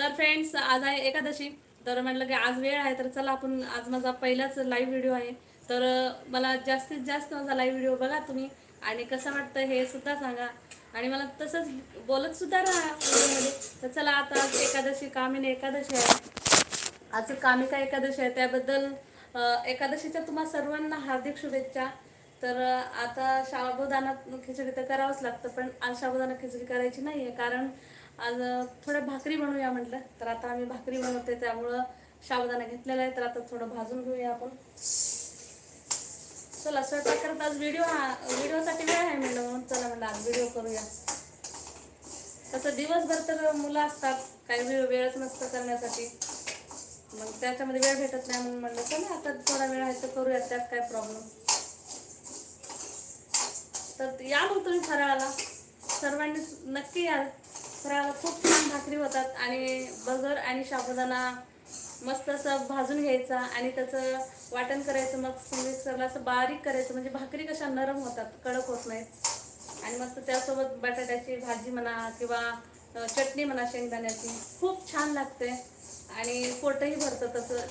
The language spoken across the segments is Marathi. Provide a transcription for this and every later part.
तर फ्रेंड्स आज आहे एकादशी. तर म्हटलं की आज वेळ आहे तर चला आपण आज माझा पहिलाच लाईव्ह व्हिडिओ आहे. तर मला जास्तीत जास्त माझा लाईव्ह व्हिडिओ बघा तुम्ही आणि कसं वाटतं हे सुद्धा सांगा. आणि मला तसंच बोलत सुद्धा राहा व्हिडिओमध्ये. तर चला आता आज एकादशी कामिनी एकादशी आहे. आज कामिका एकादशी आहे. त्याबद्दल एकादशीच्या तुम्हा सर्वांना हार्दिक शुभेच्छा. तर आता शाबुदाना खिचडी तर करावंच लागतं पण आज शाबुदाना खिचडी करायची नाही आहे कारण आज थोडं थोड्या भाकरी बनवूया म्हटलं. तर आता आम्ही भाकरी बनवते त्यामुळं शाबदाना घेतलेला आहे. तर आता थोडं भाजून घेऊया आपण. चला स्वयंपाक करत आज व्हिडिओ हा व्हिडिओसाठी वेळ आहे म्हणलं म्हणून चला म्हणलं आज व्हिडिओ करूया. तसं दिवसभर तर मुलं असतात काही वेळ वेळच नसतं करण्यासाठी. मग त्याच्यामध्ये वेळ भेटत नाही म्हणून म्हणलं चला आता थोडा वेळ आहे तर करूया त्यात काय प्रॉब्लेम तर या मग तुम्ही फराळाला. सर्वांनी नक्की या. तर खूप छान भाकरी होतात आणि बगर आणि साबुदाणा मस्त असं भाजून घ्यायचा आणि त्याचं वाटण करायचं मग मिक्सरला असं बारीक करायचं. म्हणजे भाकरी कशा नरम होतात कडक होत नाहीत. आणि मस्त त्यासोबत बटाट्याची भाजी म्हणा किंवा चटणी म्हणा शेंगदाण्याची. खूप छान लागते आणि पोटही भरतं तसं.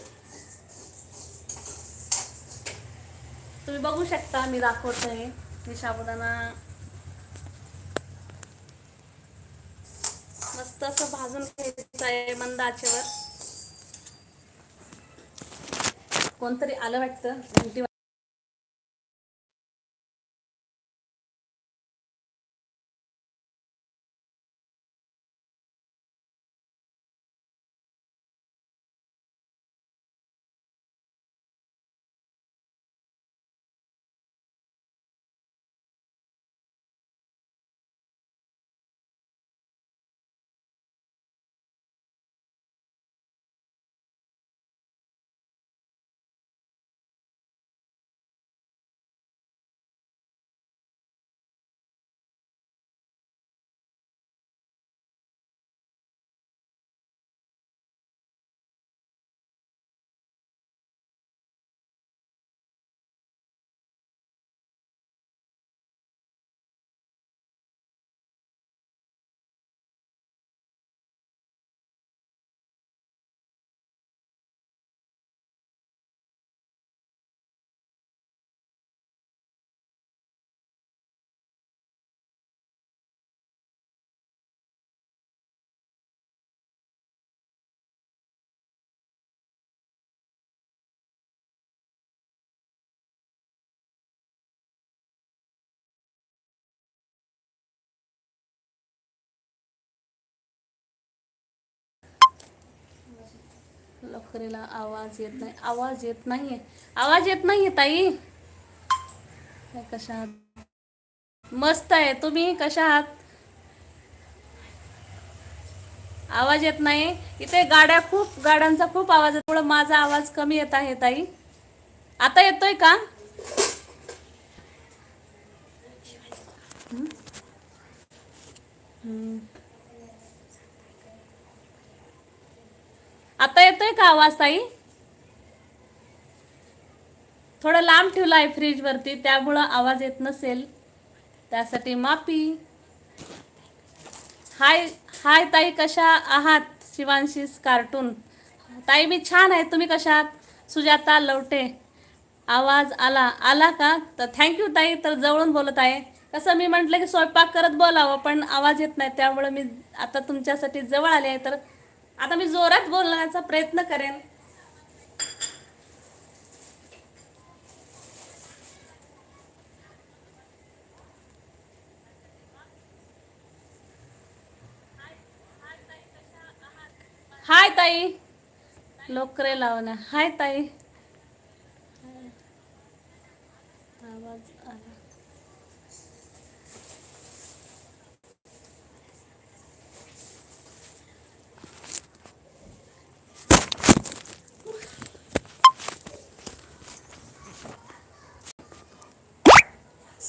तुम्ही बघू शकता मी दाखवते मी साबुदाणा मस्त असं भाजून घ्यायचं आहे मंद आचेवर कोणतरी आलं वाटतं? घंटी लखरीला आवाज येत नाही. आवाज येत नाहीये. आवाज येत नाहीये ताई. कशा आहात? मस्त आहे. तुम्ही कशा आहात? आवाज येत नाही. इथे गाड्या खूप गाड्यांचा खूप आवाज आहे थोडं माझा आवाज कमी येत आहे ताई. आता येतोय का? हम्म. आता येतोय का आवाज ताई? थोडं लांब ठेवलं आहे फ्रीजवरती त्यामुळं आवाज येत नसेल. त्यासाठी माफी. हाय हाय ताई कशा आहात? शिवांशीस कार्टून. ताई मी छान आहे. तुम्ही कशा आहात? सुजाता लवटे. आवाज आला. आला का? तर थँक्यू ताई. तर जवळून बोलत आहे. कसं मी म्हटलं की स्वयंपाक करत बोलावं पण आवाज येत नाही. त्यामुळं मी आता तुमच्यासाठी जवळ आले आहे. तर आता मी जोरात बोलण्याचा प्रयत्न करेन. हाय ताई. लोकरे लावण्या. हाय ताई. आवाज आला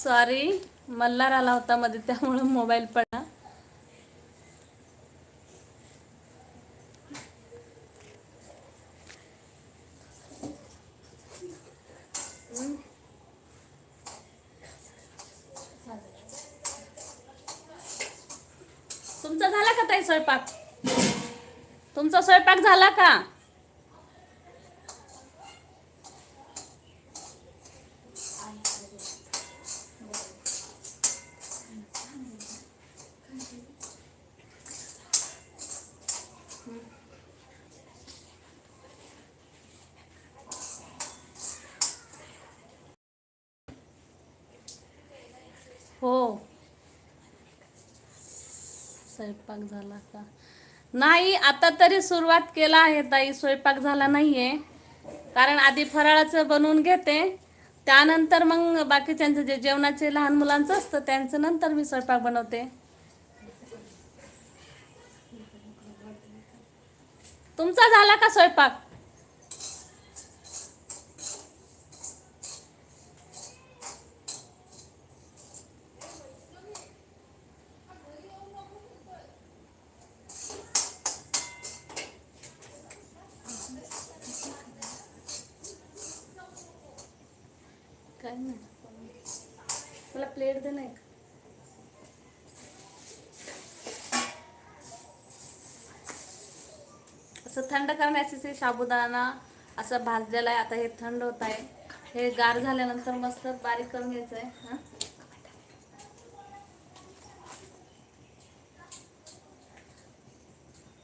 सॉरी मल्हार आला होता मध्ये त्यामुळं मोबाईल पडला. तुमचा झाला का ताई स्वयंपाक? तुमचा स्वयंपाक झाला का? स्वयंपाक झाला का? नाही आता तरी सुरुवात केला आहे ताई. स्वयंपाक झाला नाहीये. कारण आधी फराळाचं बनवून घेते. त्यानंतर मग बाकीच्यांचं जे जेवणाचे लहान मुलांचं असतं त्यांचं नंतर मी स्वयंपाक बनवते. तुमचा झाला का स्वयंपाक? साबुदाणा असं भाजलेलं आहे. आता हे थंड होत आहे. हे गार झाल्यानंतर मस्त बारीक करून घ्यायचं आहे हां?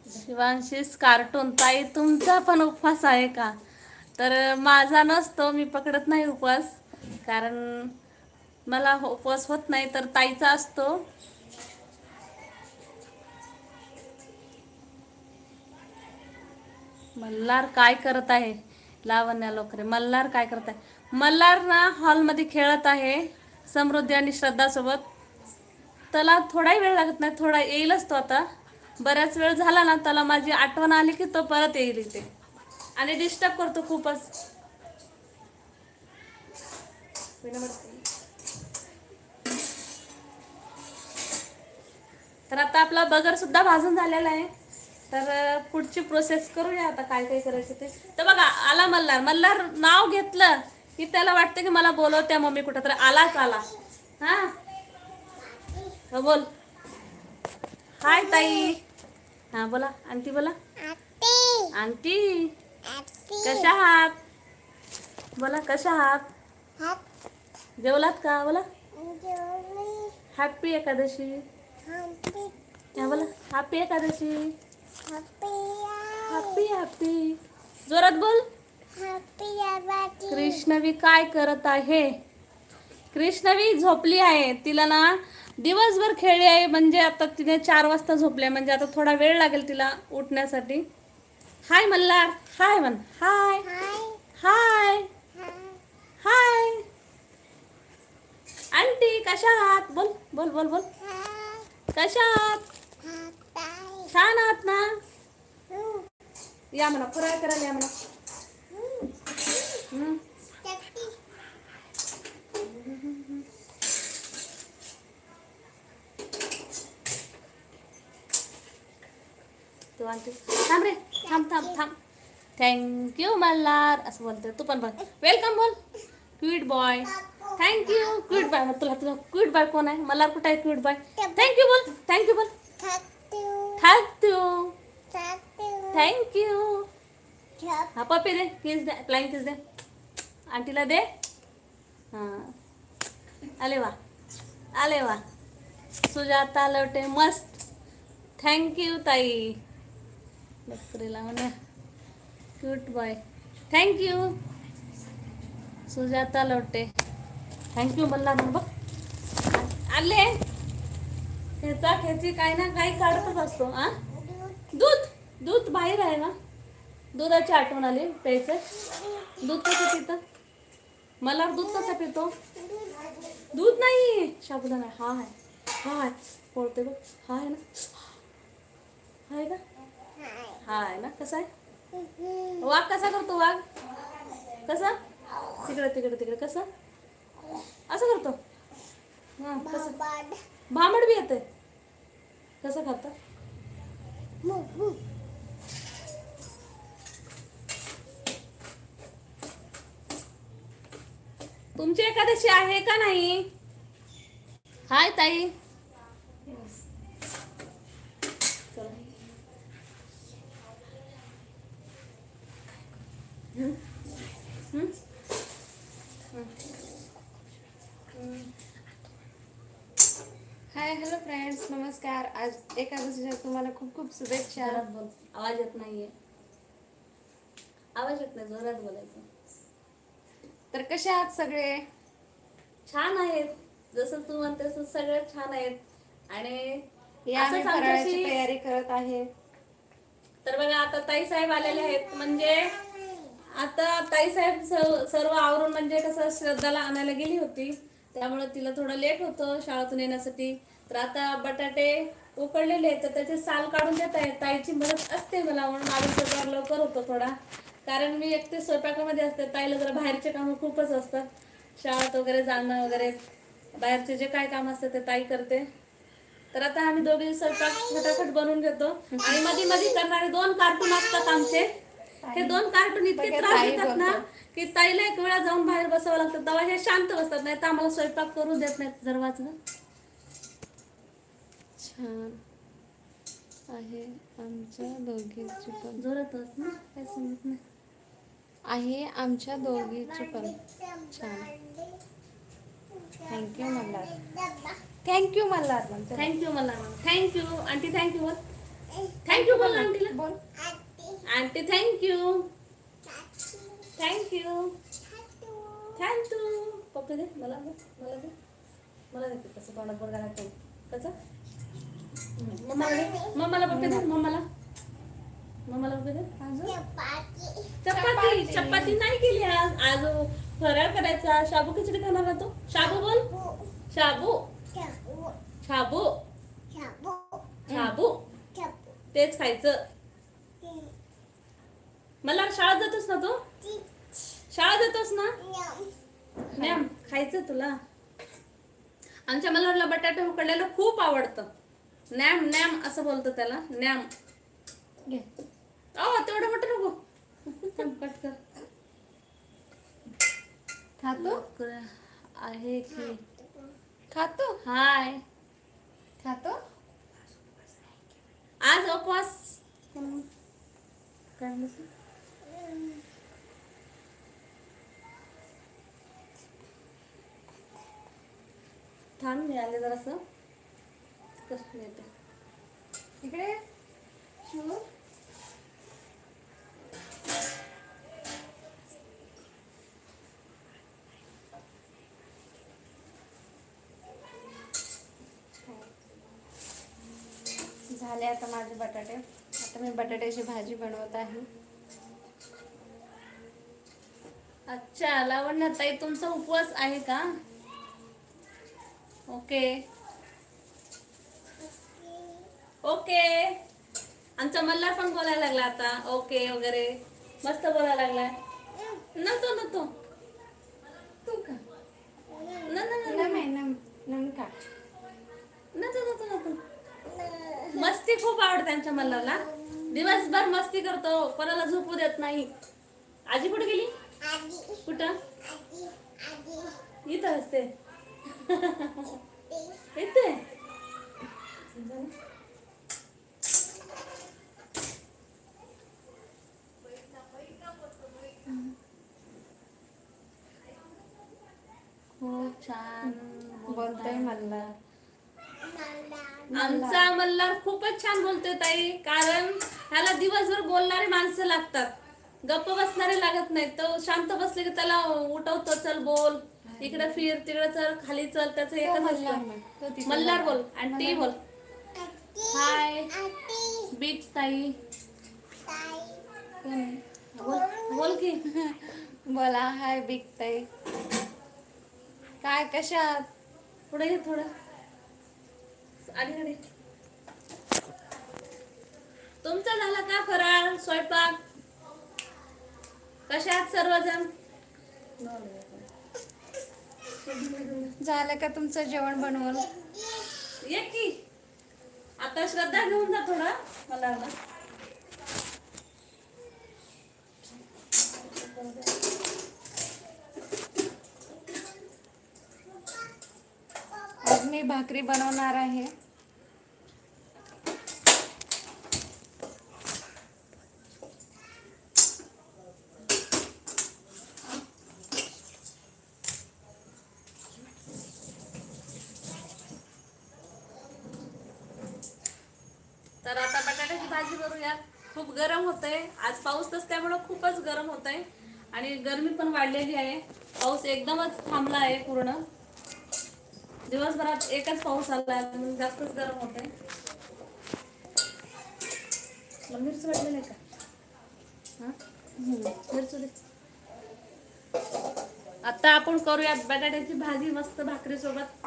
शिवांशीस कार्टून ताई तुमचा पण उपवास आहे का? तर माझा नसतो. मी पकडत नाही उपवास. कारण मला उपवास होत नाही तर ताईचा असतो. मल्हार काय करत आहे? लावण्या लोकरे. मल्हार काय करत आहे? मल्हार ना हॉलमध्ये खेळत आहे. समृद्धी आणि श्रद्धासोबत. त्याला थोडाही वेळ लागत नाही. थोडा येईलच तो आता. बराच वेळ झाला ना त्याला माझी आठवण आली की तो परत येईल इथे. आणि डिस्टर्ब करतो खूपच. तर आता आपला बगर सुद्धा भाजून झालेला आहे. तर पुढची प्रोसेस करूया आता काय काय करायचं ते. तर बघा आला मल्हार. मल्हार नाव घेतलं की त्याला वाटतं की मला बोलवत्या मम्मी कुठं तर. आलाच आला. हा? बोल. हाय ताई. हा बोला. आंटी बोला. आंटी. कशा आहात? बोला कशा आहात? जेवलात का? बोला. हॅपी एकादशी. हा बोला. हॅपी एकादशी. हॅपी हॅपी जोरात बोल. कृष्णवी काय करत आहे? कृष्णवी झोपली आहे. तिला ना दिवसभर खेळली आहे. म्हणजे आता तिने चार वाजता झोपले म्हणजे आता थोडा वेळ लागेल तिला उठण्यासाठी. हाय मल्हार. हाय म्हण. हाय हाय हाय आंटी कशा आहात? बोल बोल बोल बोल. कशा आहात? छान आहात ना? या म्हणा फराळ करायला या म्हणा. हम्म. तू आणते थांब असं बोलते तू पण बोल वेलकम बोल. Cute boy thank you cute boy तुला तुला क्विट बॉय कोण आहे? मल्हार कुठं आहे? क्विट बॉय थँक्यू बोल. थँक्यू बोल. थँक्यू थँक्यू हा पप्पी दे किस दे फ्लाइंग किस दे. आंटीला दे. हां. आले वा. आले वा. सुजाता लवटे मस्त. थँक्यू ताई. बकरीला म्हणा cute boy thank you Sujata Lavate. Thank you बोलला ना बघ. आले. ह्याचा ह्याची काही ना काही काढतच असतो आ? दूध दूध बाहेर आहे ना. दुधाची आठवण आली प्यायचं. दूध कसं पितं? मला दूध कसं पितो? दूध नाही. साबुदाणा हा आहे. हा आहे. बोलते बघ. हा आहे ना. आहे का? हा आहे ना. कसा आहे? वाघ कसा करतो वाघ? कसा? तिकडे तिकडे तिकडे. कसं? असं करतो? हां कसं? भांबड बी येते कसं खातं? तुमची एकादशी आहे का नाही? हाय ताई. चला. हाय हॅलो फ्रेंड्स नमस्कार. आज एकादशीच्या तुम्हाला खूप खूप शुभेच्छा. जोरात बोल. आवाज येत नाहीये. आवाज येत नाही जोरात बोलायचं. तर कसे आहात सगळे? छान आहेत. जसं तू म्हणतेस तसं सगळे छान आहेत. आणि या मी असंच फराळाची आमच्याशी- तयारी करत आहे. तर बघा आता ताई साहेब आलेले आहेत. म्हणजे आता ताई साहेब सर्व आवरून म्हणजे कसं श्रद्धाला आणायला गेली होती. त्यामुळे तिला थोडं लेट होतं शाळेतून येण्यासाठी. तर आता बटाटे उकडलेले आहेत तर त्याचे साल काढून देत आहेत ताईची मदत असते मला म्हणून माझं स्वयंपाक लवकर होतो थोडा. कारण मी एकटे स्वयंपाकामध्ये असते ताईला जरा बाहेरचे कामं खूपच असतात. शाळेत वगैरे जाणं वगैरे बाहेरचे जे काय काम असतं ते ताई करते. तर आता आम्ही दोघे स्वयंपाक फटाफट बनवून घेतो. आणि मध्ये मध्ये करणारे दोन कार्टून असतात आमचे. हे दोन कार्टून इतके त्रास देतात ना. की ताईला एक वेळा जाऊन बाहेर बसावं लागतं. तेव्हा हे शांत बसतात. नाही तर आम्हाला स्वयंपाक करू देत नाहीत जर वाचलं छान आहे आमच्या दोघीची पण. जोरात वाच ना काय समजत नाही. आहे आमच्या दोघीची पण. छान. Thank you Malhar. Thank you म्हणते थँक्यू मला thank you aunty thank you बोल थँक्यू बोल आंटीला. बोल. आंटी थँक्यू थँक्यू थँक्यू पप्पी दे मला दे मला दे. मला दे कसं तोंडात बोल घालायचं कसं? मम्माला? पप्पी दे मम्माला? मम्माला पप्पी दे चपाती. चपाती. नाही केली आज. आज फराळ करायचा. शाबू खिचडी खाणार ना तू शाबू बोल. शाबू. शाबू. शाबू. तेच खायचं. मला शाळेत जातोस ना तू? शाळेत जातोस ना? मॅम खायचं तुला. आमच्या मल्हारला बटाटे उकडलेलं खूप आवडतं. नॅम नॅम असं बोलतो त्याला नॅम घे. अहो तेवढं मोठं नको. थांब, कट कर. खातो? आहे की? खातो? हाय. खातो? आज उपवास? थांब मी आले जरासं. कसं येते? इकडे शिव. झाले आता माझे बटाटे. आता मी बटाट्याची भाजी बनवत आहे. अच्छा लावण्य ताई तुमचा उपवास आहे का? ओके. ओके. आमचा मल्हार पण बोलायला लागला आता. ओके वगैरे. मस्त बोलायला लागलाय नव्हतो नव्हतो तू का? मस्ती खूप आवडते आमच्या मल्हारला. दिवसभर मस्ती करतो. कोणाला झोपू देत नाही. आजी कुठे गेली? कुठं? इथं असते. इथे? खूप छान बोलतोय. मला आमचा मल्हार खूपच छान बोलतोय ताई कारण ह्याला दिवसभर बोलणारी माणसं लागतात. गप्प बसणारे लागत नाहीत. तो शांत बसले की त्याला उठवतो चल बोल. इकडे फिर तिकडे चल खाली चल त्याचं एकच मल्हार असतं मल्हार मल्हार. बोल आंटी बोल. हाय. बीच ताई? बोल बोल की. बोला हाय बिग ताई. काय कशा आहात पुढे घे थोडं. अलीकडे तुमचा झाला का फराळ स्वयंपाक? कशा आहात सर्वजण? झालं का तुमचं जेवण बनवून? ये की. आता श्रद्धा घेऊन जा थोडा मला ना मी भाकरी बनवणार आहे. तर आता बटाट्याची भाजी करूया खूप गरम होतंय. आज पाऊस त्यामुळे खूपच गरम होतंय. आणि गरमी पण वाढलेली आहे. पाऊस एकदमच थांबला आहे पूर्ण. दिवसभरात एकच पाऊस आला म्हणून जास्तच गरम तुला मिरची वाटलेली आहे का? हा? मिरची दे. आता आपण करूयात बटाट्याची भाजी मस्त भाकरी सोबत.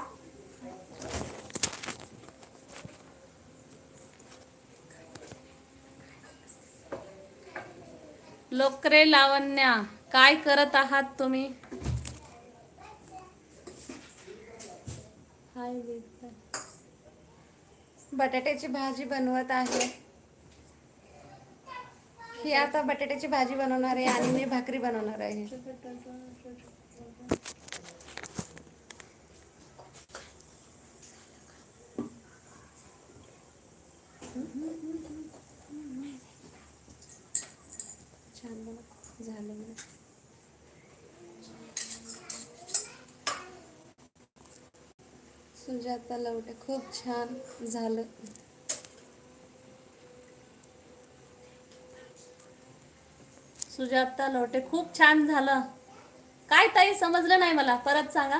लोकरे लावण्या काय करत आहात तुम्ही? हाय बटाट्याची भाजी बनवत आहे. ही आता बटाट्याची भाजी बनवणार आहे आणि मी भाकरी बनवणार आहे छान बनव झालं मग. सुजाता लवटे खूप छान झालं. सुजाता लोटे खूप छान झालं. काय ताई समजलं नाही मला. परत सांगा.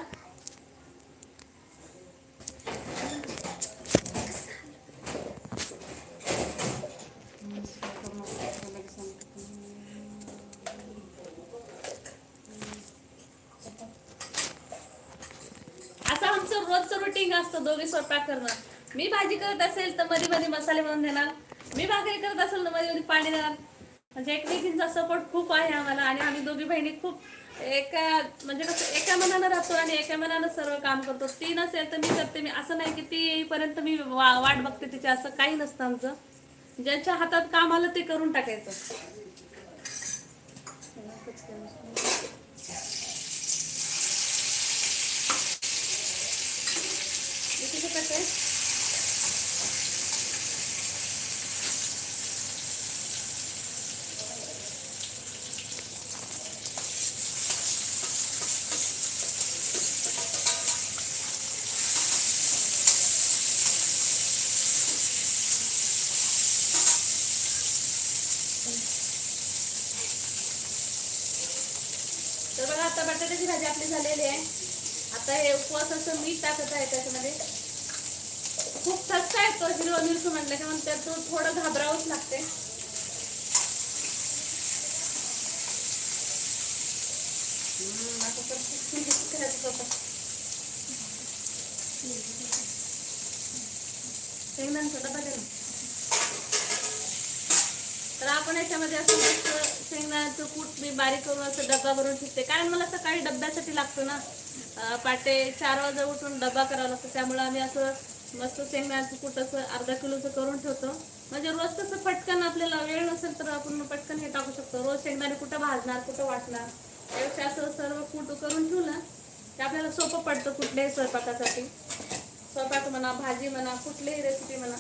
दोघे स्वयंपाक करणं मी भाजी करत असेल तर मध्ये मध्ये मसाले बनवून देणार. मी भाकरी करत असेल तर मध्ये मध्ये पाणी देणार. म्हणजे एकमेकींचा सपोर्ट खूप आहे आम्हाला आणि आम्ही दोघी बहिणी खूप एका म्हणजे कसं एका मनानं राहतो आणि एका मनानं सर्व काम करतो. ती नसेल तर मी करते. मी असं नाही की ती येईपर्यंत मी वा वाट बघते तिच्या असं काही नसतं आमचं. ज्यांच्या हातात काम आलं ते करून टाकायचं मी तिथे करते तर बघा आता बटाट्याची भाजी आपली झालेले आहे. आता हे उपवासाचं मीठ टाकत आहे त्याच्यामध्ये. खूप ठसका येतो हिरवा मिरची म्हटलं की म्हणतात त्यात थोडं घाबरावंच लागते हम्म, आता तर खूप करायचं होतं. शेंगदाण्याचा डबा द्या ना. तर आपण याच्यामध्ये असं मस्त शेंगदाण्याचं कूट मी बारीक करून असं डब्बा भरून ठेवते. कारण मला सकाळी डब्यासाठी लागतो ना. पाटे चार वाजता उठून डब्बा करावा लागतो. त्यामुळे आम्ही असं मस्त शेंगदाण्याचं कूट असं अर्धा किलोचं करून ठेवतो. म्हणजे रोज कसं पटकन आपल्याला वेळ नसेल तर आपण पटकन हे टाकू शकतो. रोज शेंगदाणे कुठं भाजणार कुठं वाटणार. त्यापेक्षा असं सर्व कूट करून ठेवलं ते आपल्याला सोपं पडतं कुठल्याही स्वयंपाकासाठी. स्वयंपाक म्हणा भाजी म्हणा कुठलीही रेसिपी म्हणा.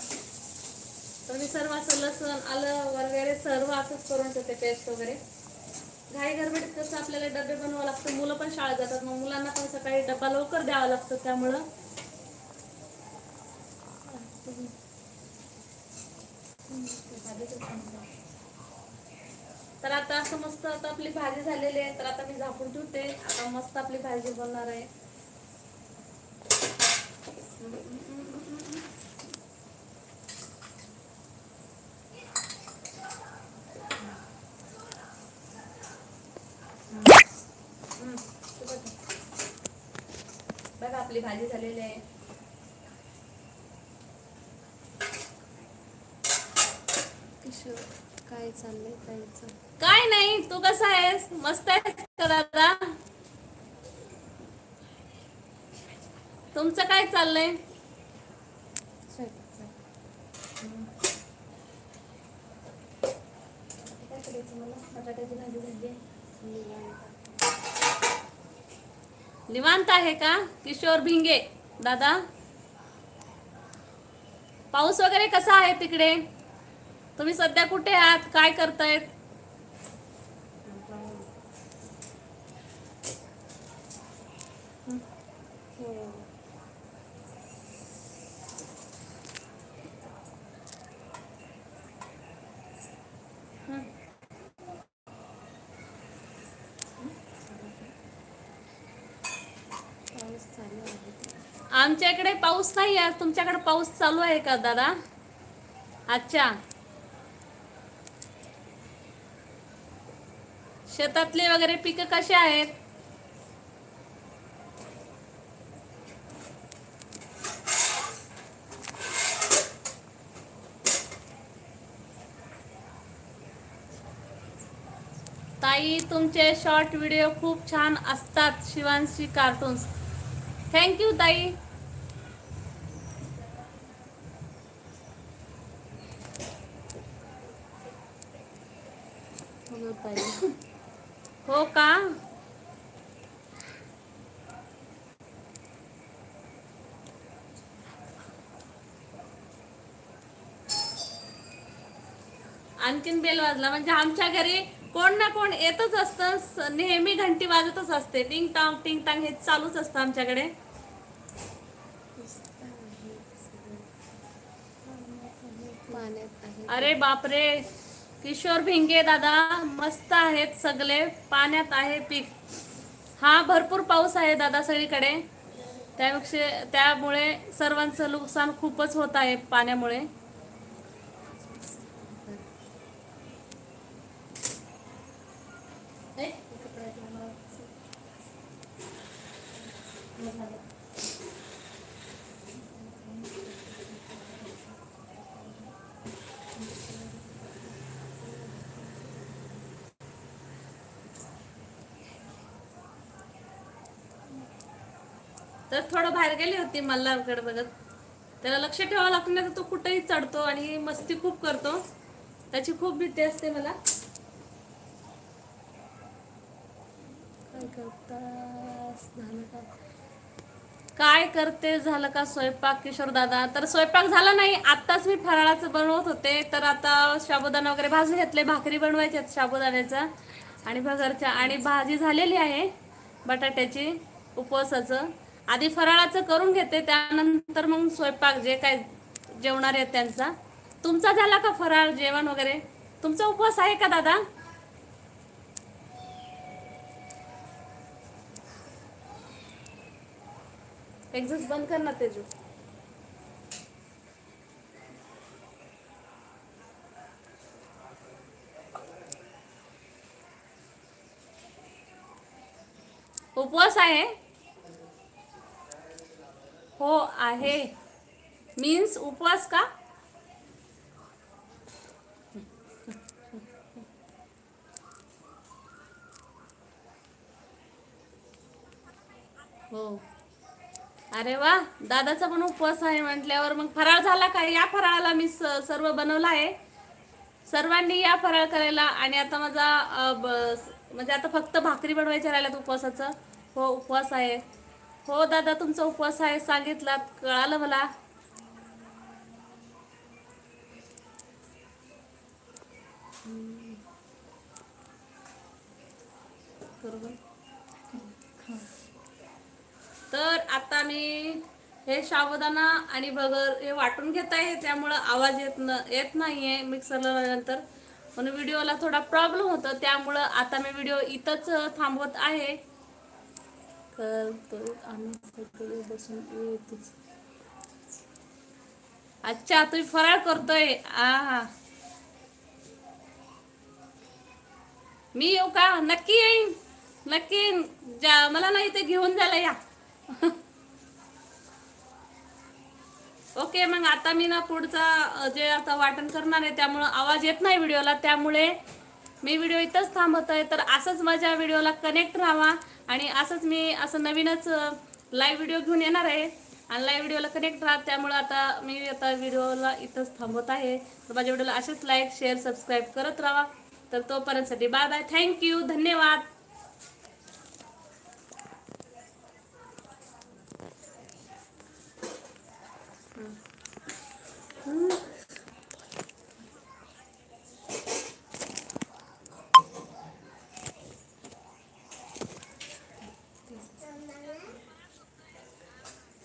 तर मी सर्व असं लसूण आलं वगैरे सर्व असंच करून ठेवते पेस्ट वगैरे. घाई गडबडीत कसं आपल्याला डबे बनवावं लागतं? मुलं पण शाळेत जातात मग मुलांना पण सकाळी डबा लवकर द्यावा लागतो त्यामुळं. तर आता असं मस्त आता आपली भाजी झालेली आहे. तर आता मी झाकून ठेवते. आता मस्त आपली भाजी बनणार आहे. आपली भाजी झालेली आहे. किशोर काय चाललंय कायचं काय नाही तू कसा आहेस? मस्त आहेस का दादा? तुमचं काय चाललंय स्वयंपाक चालू. काय करायचं मला बटाट्याची भाजी झाली निवांत आहे का? किशोर भिंगे. दादा? पाऊस वगैरे कसा आहे तिकडे? तुम्ही सध्या कुठे आहात? काय करतायत हो. इकडे पाऊस नाही आहे. तुमच्याकडे पाऊस चालू आहे का दादा? अच्छा. शेतातले वगैरे पिकं कसे आहेत? ताई तुमचे शॉर्ट व्हिडिओ खूप छान असतात शिवांशी कार्टून्स थँक्यू ताई हो ताई. हो का आणखीन बेल वाजला. म्हणजे आमच्या घरी कोण ना कोण येतच असतं. नेहमी घंटी वाजतच असते. टिंग टांग टिंग टांग हे चालूच असतं आमच्याकडे. अरे बापरे. किशोर भिंगे दादा मस्त आहेत सगळे. पाण्यात आहे पीक. हा भरपूर पाऊस आहे दादा सगळीकडे. त्यापेक्षा त्यामुळे सर्वांचं नुकसान खूपच होत आहे पाण्यामुळे तर थोडं बाहेर मल्हारकडे बघत. त्याला लक्ष ठेवावं लागतं नाही तर तो कुठेही चढतो आणि मस्ती खूप करतो. त्याची खूप भीती असते मला. काय करता काय करते? झालं का स्वयंपाक किशोर दादा? तर स्वयंपाक झाला नाही. आत्ताच मी फराळाचं बनवत होते. तर आता साबुदाणा वगैरे भाजून घेतले. भाकरी बनवायची आहेत साबुदाण्याचा आणि भगरच्या आणि भाजी झालेली आहे बटाट्याची उपवासाचं. आधी फराळाचं करून घेते त्यानंतर मग स्वयंपाक जे काय जेवणार आहेत त्यांचा. तुमचा झाला का फराळ जेवण वगैरे? तुमचा उपवास आहे का दादा? एक्झस्ट बंद कर ना तेजू. उपवास आहे? हो आहे. मीन्स उपवास का? हो. अरे वा दादाचा पण उपवास आहे म्हटल्यावर मग फराळ झाला का? या फराळाला मी सर्व बनवलं आहे. सर्वांनी या फराळ करायला आणि आता माझा म्हणजे आता फक्त भाकरी बनवायच्या राहिल्यात उपवासाचं. हो उपवास आहे. हो दादा तुमचा उपवास आहे सांगितलात कळालं मला. तर आता मी हे साबुदाणा आणि बगर हे वाटून घेत आहे त्यामुळं आवाज येत न येत नाही आहे मिक्सरला नंतर म्हणून व्हिडिओला थोडा प्रॉब्लेम होतो त्यामुळं आता मी व्हिडिओ इथंच थांबवत आहे. करतो आम्ही सगळे बसून अच्छा तुम्ही फराळ करतोय. आ. मी येऊ का? नक्की येईन. नक्की येईन. जा मला नाही ते घेऊन जायला या. ओके मग आता मी ना पुढचा जे आता वाटण करणार आहे त्यामुळं आवाज येत नाही व्हिडिओला. त्यामुळे मी व्हिडिओ इथंच थांबत आहे तर असंच माझ्या व्हिडिओला कनेक्ट राहावा आणि असंच मी असं नवीनच लाईव्ह व्हिडिओ घेऊन येणार आहे. आणि लाईव्ह व्हिडिओला कनेक्ट राहत त्यामुळं आता मी आता व्हिडिओला इथंच थांबवत आहे. तर माझ्या व्हिडिओला असेच लाईक शेअर सबस्क्राईब करत राहा. तर तोपर्यंतसाठी बाय बाय थँक्यू धन्यवाद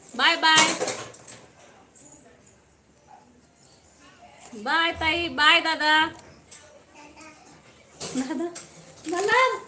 बाय बाय बाय ताई. बाय दादा. दादा. दादा.